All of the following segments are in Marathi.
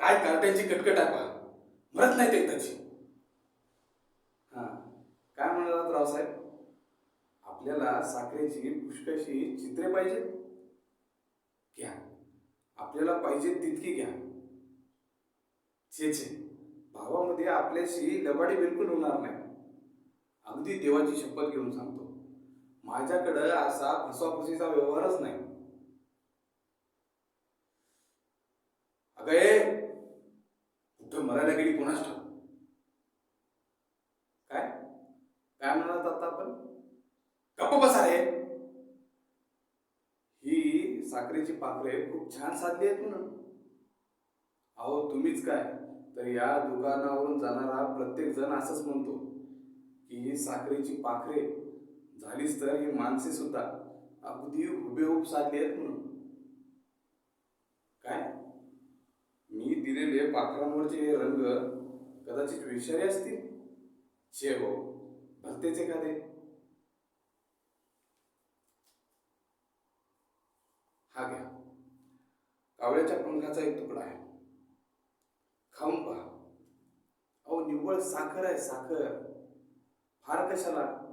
काय कार्ट्यांची कटकट आहे पहा. मरत नाही ते एकदाची. हा. काय म्हणालात रावसाहेब आपल्याला साखरेची पुष्कशी चित्रे पाहिजेत घ्या. आपल्याला पाहिजे तितकी घ्या. छे छे भावामध्ये आपल्याशी लबाडी बिलकुल होणार नाही. अगदी देवाची शपथ घेऊन सांगतो. माझ्याकडं असा फसवाफसीचा व्यवहारच नाही. अगं ए! मरायला गेली कोणाच ठाऊक? काय? काय म्हणालात आता आपण? गप्प बसा रे. ही साखरेची पाखरे खूप छान साधली आहेत म्हणून अहो तुम्हीच काय? तर या दुकानावरून जाणारा प्रत्येक जण असंच म्हणतो की ही साखरेची पाखरे झालीच तर ही माणसे सुद्धा अगदी हुबेहूब साधली आहेत म्हणून. काय? पाखरांवरचे रंग कदाचित विषारी असतील? शे हो भलतेच एखादे. हा घ्या. कावळ्याच्या पंखाचा एक तुकडा आहे. खाऊन पहा. अहो निव्वळ साखर आहे साखर. फार कशाला?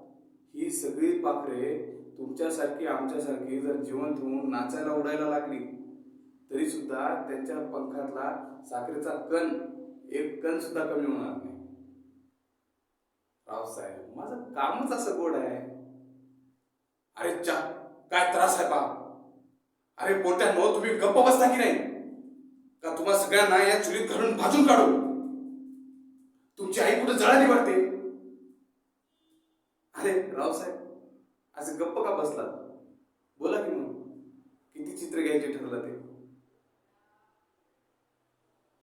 ही सगळी पाखरे तुमच्यासारखी आमच्यासारखी जर जिवंत होऊन नाचायला उडायला लागली तरी सुद्धा त्यांच्या पंखातला साखरेचा कण एक कण सुद्धा कमी होणार नाही. रावसाहेब माझं कामच असं गोड आहे. अरे चा काय त्रास आहे बा? अरे पोट्यानो तुम्ही गप्प बसता की नाही? का तुम्हा सगळ्यांना या चुलीत घालून भाजून काढू? तुमची आई कुठे जळाली वाटते? अरे रावसाहेब असं गप्प का बसला बोला की मग किती चित्र घ्यायचे ठरलं ते?